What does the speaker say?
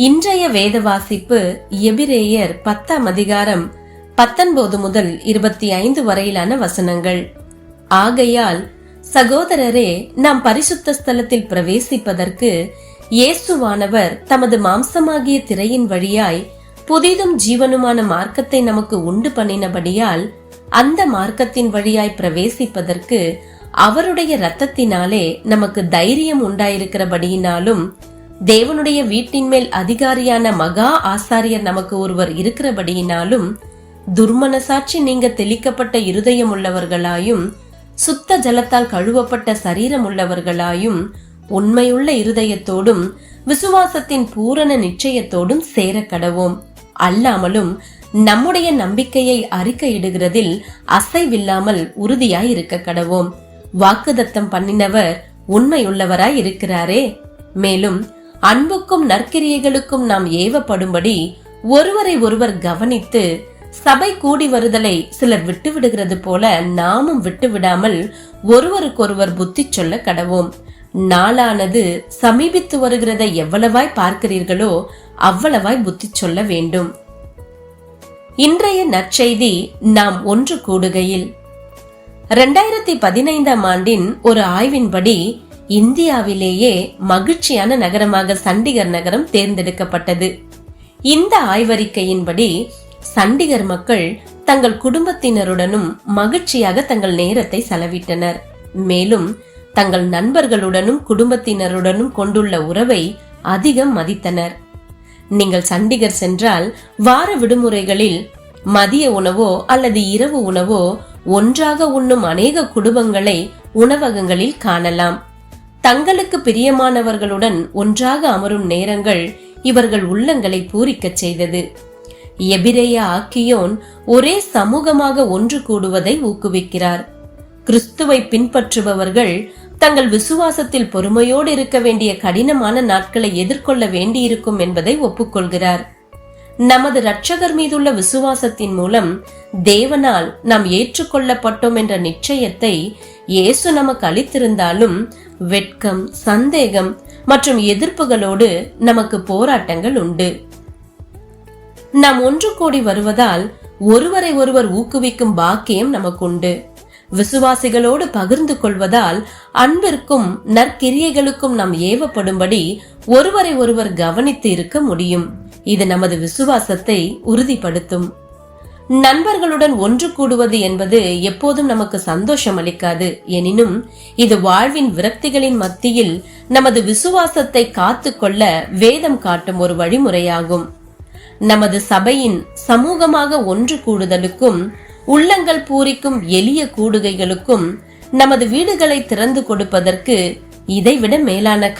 இன்றைய வேத வாசிப்பு எபிரேயர் பத்தாம் அதிகாரம் பத்தொன்பது முதல் இருபத்தி ஐந்து வரையிலான வசனங்கள். ஆகையால் சகோதரரே நாம் பரிசுத்த ஸ்தலத்தில் பிரவேசிப்பதற்கு இயேசுவானவர் தமது மாம்சமாகிய திரையின் வழியாய் புதிதும் ஜீவனுமான மார்க்கத்தை நமக்கு உண்டு பண்ணினபடியால் அந்த மார்க்கத்தின் வழியாய் பிரவேசிப்பதற்கு அவருடைய இரத்தத்தினாலே நமக்கு தைரியம் உண்டாயிருக்கிறபடியினாலும் தேவனுடைய வீட்டின் மேல் அதிகாரியான மகா ஆசாரியர் நமக்கு ஒருவர் இருக்கிறபடியினாலும் துர்மனசாட்சி நீங்க தெளிக்கப்பட்ட இருதயம் உள்ளவர்களாயும் சுத்த ஜலத்தால் கழுவப்பட்ட சரீரம் உள்ளவர்களாயும் உண்மையுள்ள இருதயத்தோடும் விசுவாசத்தின் பூரண நிச்சயத்தோடும் சேர கடவோம் அல்லாமலும் நம்முடைய நம்பிக்கையை அறிக்கையிடுகிறதில் அசைவில்லாமல் உறுதியாய் இருக்க கடவோம் வாக்குதத்தம் பண்ணினவர் உண்மையுள்ளவராய் இருக்கிறாரே மேலும் அன்புக்கும் நற்கிரியைகளுக்கும் நாம் ஏவப்படும்படி ஒருவரை ஒருவர் கவனித்து சபை கூடி வருதலை சிலர் விட்டு விடுகிறது போல நாமும் விட்டு விடாமல் ஒருவருக்கொருவர் புத்தி சொல்ல கடவோம். நாளானது சமீபித்து வருகிறதை எவ்வளவாய் பார்க்கிறீர்களோ அவ்வளவாய் புத்தி சொல்ல வேண்டும். இன்றைய நற்செய்தி நாம் ஒன்று கூடுகையில். ரெண்டாயிரத்தி பதினைந்தாம் ஆண்டின் ஒரு ஆய்வின்படி இந்தியாவிலேயே மகிழ்ச்சியான நகரமாக சண்டிகர் நகரம் தேர்ந்தெடுக்கப்பட்டது. இந்த ஆய்வறிக்கையின்படி சண்டிகர் மக்கள் தங்கள் குடும்பத்தினருடனும் மகிழ்ச்சியாக தங்கள் நேரத்தை செலவிட்டனர். மேலும் தங்கள் நண்பர்களுடனும் குடும்பத்தினருடனும் கொண்டுள்ள உறவை அதிகம் மதித்தனர். நீங்கள் சண்டிகர் சென்றால் வார விடுமுறைகளில் மதிய உணவோ அல்லது இரவு உணவோ ஒன்றாக உண்ணும் அநேக குடும்பங்களை உணவகங்களில் காணலாம். தங்களுக்கு பிரியமானவர்களுடன் ஒன்றாக அமரும் நேரங்கள் இவர்கள் உள்ளங்களை பூரிக்கச் செய்தது. எபிரேய ஆக்கியோன் ஒரே சமூகமாக ஒன்று கூடுவதை ஊக்குவிக்கிறார். கிறிஸ்துவை பின்பற்றுபவர்கள் தங்கள் விசுவாசத்தில் பொறுமையோடு இருக்க வேண்டிய கடினமான நாட்களை எதிர்கொள்ள வேண்டியிருக்கும் என்பதை ஒப்புக்கொள்கிறார். நமது இரட்சகர் மீதுள்ள விசுவாசத்தின் மூலம் தேவனால் நாம் ஏற்றுக்கொள்ளப்பட்டோம் என்ற நிச்சயத்தை இயேசு நமக்கு அளித்திருந்தாலும் வெட்கம் சந்தேகம் மற்றும் எதிர்ப்புகளோடு நமக்கு போராட்டங்கள் உண்டு. நாம் ஒன்று கூடி வருவதால் ஒருவரை ஒருவர் ஊக்குவிக்கும் பாக்கியம் நமக்கு உண்டு விசுவாசிகளோடு பகிர்ந்து கொள்வதால் அன்பிற்கும் நற்கிரியைகளுக்கும் நாம் ஏவப்படும்படி ஒருவரை ஒருவர் கவனித்து இருக்க முடியும். இது நமது விசுவாசத்தை உறுதிப்படுத்தும். நண்பர்களுடன் ஒன்று கூடுவது என்பது எப்போதும் நமக்கு சந்தோஷம் அளிக்காது. எனினும் இது வாழ்வின் விரக்திகளின் மத்தியில் நமது விசுவாசத்தை காத்துக்கொள்ள வேதம் காட்டும் ஒரு வழிமுறையாகும். நமது சபையின் சமூகமாக ஒன்று கூடுதலுக்கும் உள்ளங்கள் பூரிக்கும் எளிய கூடுகைகளுக்கும் நமது வீடுகளை திறந்து கொடுப்பதற்கு இதைவிட மேலான